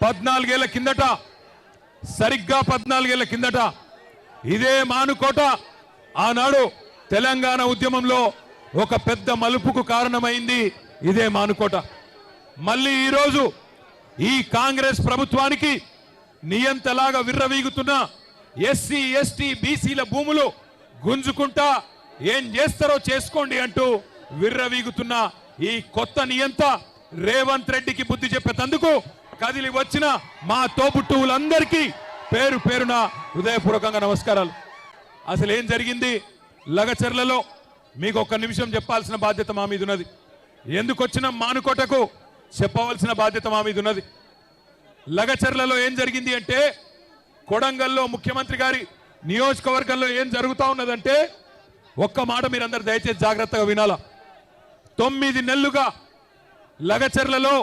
పద్నాలుగేళ్ళ కిందట సరిగ్గా పద్నాలుగేళ్ళ కిందట ఇదే మానుకోట. ఆనాడు తెలంగాణ ఉద్యమంలో ఒక పెద్ద మలుపుకు కారణమైంది ఇదే మానుకోట. మళ్ళీ ఈరోజు ఈ కాంగ్రెస్ ప్రభుత్వానికి నియంతలాగా విర్రవీగుతున్న ఎస్సీ ఎస్టీ బీసీల భూములు గుంజుకుంటా ఏం చేస్తారో చేసుకోండి అంటూ విర్రవీగుతున్న ఈ కొత్త నియంత రేవంత్ రెడ్డికి బుద్ధి చెప్పేందుకు కదిలి వచ్చిన మా తోబుట్టువులందరికీ పేరు పేరున హృదయపూర్వకంగా నమస్కారాలు. అసలు ఏం జరిగింది? లగచర్లలో మీకు ఒక్క నిమిషం చెప్పాల్సిన బాధ్యత మా మీద ఉన్నది. ఎందుకు వచ్చిన మానుకోటకు చెప్పవలసిన బాధ్యత మా మీద ఉన్నది? లగచర్లలో ఏం జరిగింది అంటే కొడంగల్లో ముఖ్యమంత్రి గారి నియోజకవర్గంలో ఏం జరుగుతూ ఉన్నదంటే ఒక్క మాట మీరందరూ దయచేసి జాగ్రత్తగా వినాలా. తొమ్మిది నెలలుగా లగచర్లలో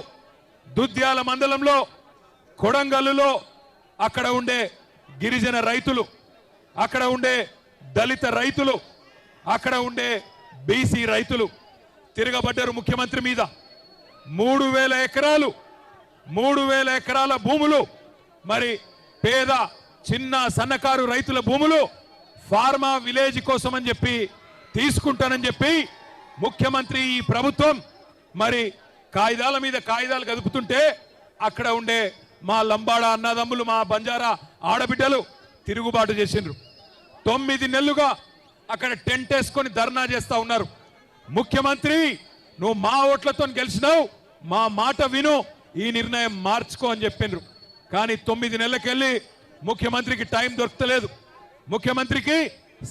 దుద్యాల మండలంలో కొడంగల్లులో అక్కడ ఉండే గిరిజన రైతులు అక్కడ ఉండే దళిత రైతులు అక్కడ ఉండే బీసీ రైతులు తిరగబడ్డారు ముఖ్యమంత్రి మీద. మూడు వేల ఎకరాలు మూడు వేల ఎకరాల భూములు మరి పేద చిన్న సన్నకారు రైతుల భూములు ఫార్మా విలేజ్ కోసం అని చెప్పి తీసుకుంటానని చెప్పి ముఖ్యమంత్రి ఈ ప్రభుత్వం మరి కాగితాల మీద కాగిదాలు కదుపుతుంటే అక్కడ ఉండే మా లంబాడ అన్నదమ్ములు మా బంజారా ఆడబిడ్డలు తిరుగుబాటు చేసిండ్రు. తొమ్మిది నెలలుగా అక్కడ టెంట్ వేసుకొని ధర్నా చేస్తా ఉన్నారు. ముఖ్యమంత్రి నువ్వు మా ఓట్లతో గెలిచినావు మా మాట విను ఈ నిర్ణయం మార్చుకో అని చెప్పిండ్రు. కానీ తొమ్మిది నెలలకెళ్ళి ముఖ్యమంత్రికి టైం దొరకలేదు. ముఖ్యమంత్రికి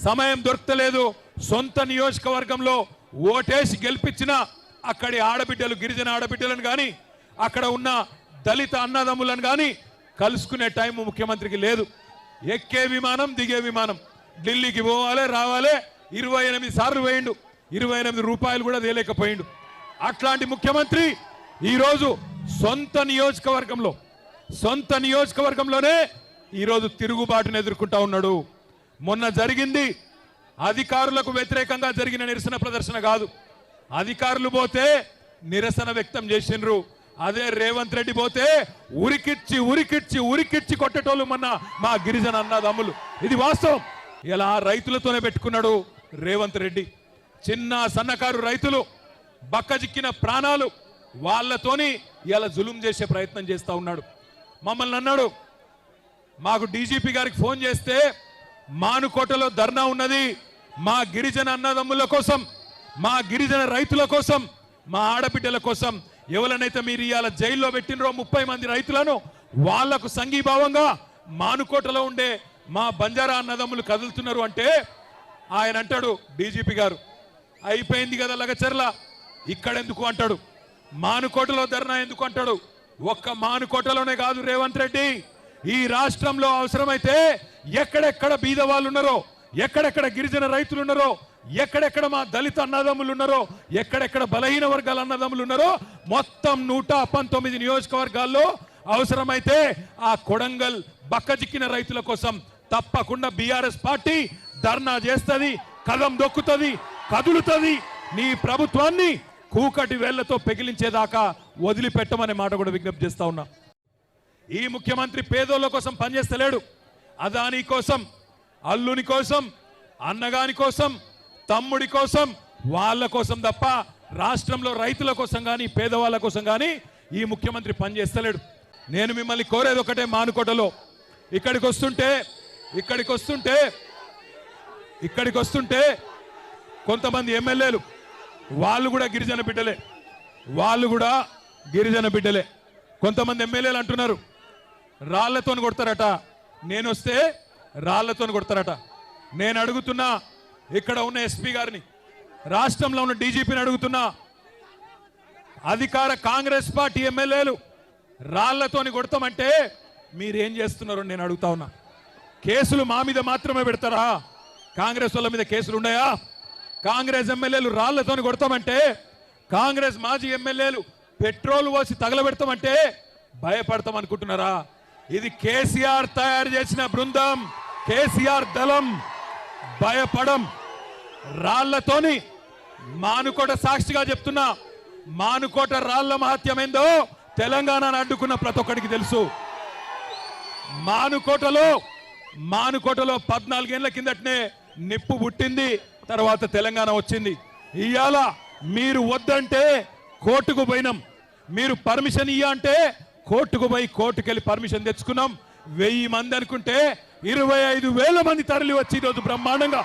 సమయం దొరకలేదు. సొంత నియోజకవర్గంలో ఓటేసి గెలిపించిన అక్కడి ఆడబిడ్డలు గిరిజన ఆడబిడ్డలను కానీ అక్కడ ఉన్న దళిత అన్నదమ్ములను కానీ కలుసుకునే టైం ముఖ్యమంత్రికి లేదు. ఎక్కే విమానం దిగే విమానం. ఢిల్లీకి పోవాలి రావాలి. ఇరవై ఎనిమిది సార్లు వేయండు ఇరవై ఎనిమిది రూపాయలు కూడా తేలేకపోయిండు. అట్లాంటి ముఖ్యమంత్రి ఈరోజు సొంత నియోజకవర్గంలో సొంత నియోజకవర్గంలోనే ఈరోజు తిరుగుబాటును ఎదుర్కొంటా ఉన్నాడు. మొన్న జరిగింది. అధికారులకు వ్యతిరేకంగా జరిగిన నిరసన ప్రదర్శన కాదు. అధికారులు పోతే నిరసన వ్యక్తం చేసిండ్రు. అదే రేవంత్ రెడ్డి పోతే ఉరికిచ్చి ఉరికిచ్చి ఉరికిచ్చి కొట్టేటోళ్ళు మొన్న మా గిరిజన అన్నదమ్ములు. ఇది వాస్తవం. ఇలా రైతులతోనే పెట్టుకున్నాడు రేవంత్ రెడ్డి. చిన్న సన్నకారు రైతులు బక్కజిక్కిన ప్రాణాలు వాళ్ళతోని ఇలా జులుం చేసే ప్రయత్నం చేస్తా ఉన్నాడు. మమ్మల్ని అన్నాడు మాకు డీజీపీ గారికి ఫోన్ చేస్తే మానుకోటలో ధర్నా ఉన్నది. మా గిరిజన అన్నదమ్ముల కోసం మా గిరిజన రైతుల కోసం మా ఆడబిడ్డల కోసం ఎవరనైతే మీరు ఇవాళ జైల్లో పెట్టినరో ముప్పై మంది రైతులను వాళ్ళకు సంఘీభావంగా మానుకోటలో ఉండే మా బంజారా అన్నదమ్ములు కదులుతున్నారు అంటే ఆయన అంటాడు డీజీపీ గారు అయిపోయింది కదా లగచర్ల ఇక్కడెందుకు అంటాడు? మానుకోటలో ధర్నా ఎందుకు అంటాడు? ఒక్క మానుకోటలోనే కాదు రేవంత్ రెడ్డి. ఈ రాష్ట్రంలో అవసరమైతే ఎక్కడెక్కడ బీద వాళ్ళు ఉన్నారో ఎక్కడెక్కడ గిరిజన రైతులు ఉన్నారో ఎక్కడెక్కడ మా దళిత అన్నదమ్ములు ఉన్నారో ఎక్కడెక్కడ బలహీన వర్గాల అన్నదమ్ములు ఉన్నారో మొత్తం నూట పంతొమ్మిది నియోజకవర్గాల్లో అవసరమైతే ఆ కొడంగల్ బక్కజిక్కిన రైతుల కోసం తప్పకుండా బీఆర్ఎస్ పార్టీ ధర్నా చేస్తుంది కదం దొక్కుతుంది కదులుతుంది. నీ ప్రభుత్వాన్ని కూకటి వేళ్ళతో పెగిలించేదాకా వదిలిపెట్టమనే మాట కూడా విజ్ఞప్తి చేస్తా ఉన్నా. ఈ ముఖ్యమంత్రి పేదోళ్ళ కోసం పనిచేస్తలేడు. అదాని కోసం అల్లుని కోసం అన్నగాని కోసం తమ్ముడి కోసం వాళ్ళ కోసం తప్ప రాష్ట్రంలో రైతుల కోసం కానీ పేదవాళ్ళ కోసం కానీ ఈ ముఖ్యమంత్రి పనిచేస్తలేడు. నేను మిమ్మల్ని కోరేది ఒకటే మానుకోటలో. ఇక్కడికి వస్తుంటే ఇక్కడికి వస్తుంటే ఇక్కడికి వస్తుంటే కొంతమంది ఎమ్మెల్యేలు వాళ్ళు కూడా గిరిజన బిడ్డలే. వాళ్ళు కూడా గిరిజన బిడ్డలే. కొంతమంది ఎమ్మెల్యేలు అంటున్నారు రాళ్ళతో కొడతారట. నేను వస్తే రాళ్ళతో కొడతారట. నేను అడుగుతున్నా ఇక్కడ ఉన్న ఎస్పీ గారిని రాష్ట్రంలో ఉన్న డీజీపీని అడుగుతున్నా. అధికార కాంగ్రెస్ పార్టీ ఎమ్మెల్యేలు రాళ్ళతోని కొడతామంటే మీరేం చేస్తున్నారో నేను అడుగుతా ఉన్నా. కేసులు మా మీద మాత్రమే పెడతారా? కాంగ్రెస్ వాళ్ళ మీద కేసులు ఉన్నాయా? కాంగ్రెస్ ఎమ్మెల్యేలు రాళ్ళతోని కొడతామంటే కాంగ్రెస్ మాజీ ఎమ్మెల్యేలు పెట్రోల్ పోసి తగలబెడతామంటే భయపడతాం అనుకుంటున్నారా? ఇది కేసీఆర్ తయారు చేసిన బృందం కేసీఆర్ దళం భయపడం. రాళ్ళతోని మానుకోట సాక్షిగా చెప్తున్నా మానుకోట రాళ్ళ మహత్యమైందో తెలంగాణను అడ్డుకున్న ప్రతి ఒక్కడికి తెలుసు. మానుకోటలో మానుకోటలో పద్నాలుగేళ్ళ కిందటనే నిప్పు పుట్టింది తర్వాత తెలంగాణ వచ్చింది. ఇవాళ మీరు వద్దంటే కోర్టుకు పోయినాం. మీరు పర్మిషన్ ఇయ్య అంటే కోర్టుకు పోయి కోర్టుకెళ్ళి పర్మిషన్ తెచ్చుకున్నాం. వెయ్యి మంది అనుకుంటే ఇరవై ఐదు వేల మంది తరలి వచ్చి ఈరోజు బ్రహ్మాండంగా.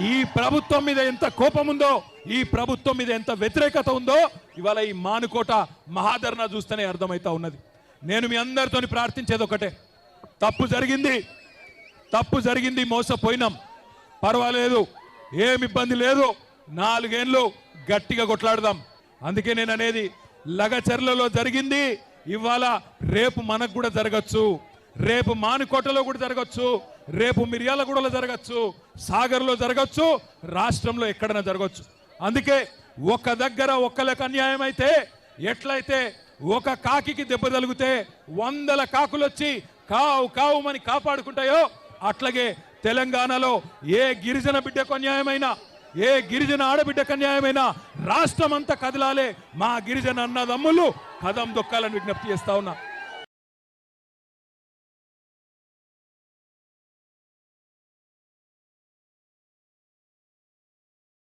ఈ ప్రభుత్వం మీద ఎంత కోపం ఉందో ఈ ప్రభుత్వం మీద ఎంత వ్యతిరేకత ఉందో ఇవాళ ఈ మానుకోట మహాధరణ చూస్తేనే అర్థమవుతా ఉన్నది. నేను మీ అందరితోని ప్రార్థించేది ఒకటే. తప్పు జరిగింది తప్పు జరిగింది మోసపోయినాం. పర్వాలేదు ఏమి ఇబ్బంది లేదు. నాలుగేళ్ళు గట్టిగా కొట్లాడదాం. అందుకే నేను అనేది లగచర్లలో జరిగింది ఇవాళ రేపు మనకు కూడా జరగచ్చు. రేపు మానుకోటలో కూడా జరగచ్చు. రేపు మిర్యాలగూడలో జరగచ్చు. సాగర్లో జరగచ్చు. రాష్ట్రంలో ఎక్కడైనా జరగచ్చు అందుకే ఒక దగ్గర ఒక్కలకు అన్యాయం అయితే ఎట్లయితే ఒక కాకికి దెబ్బ తలిగితే వందల కాకులు వచ్చి కావు కావుమని కాపాడుకుంటాయో అట్లాగే తెలంగాణలో ఏ గిరిజన బిడ్డకు అన్యాయమైనా ఏ గిరిజన ఆడబిడ్డకు అన్యాయమైనా రాష్ట్రం అంతా కదలాలే మా గిరిజన అన్నదమ్ములు కదం దొక్కాలని విజ్ఞప్తి చేస్తా ఉన్నా.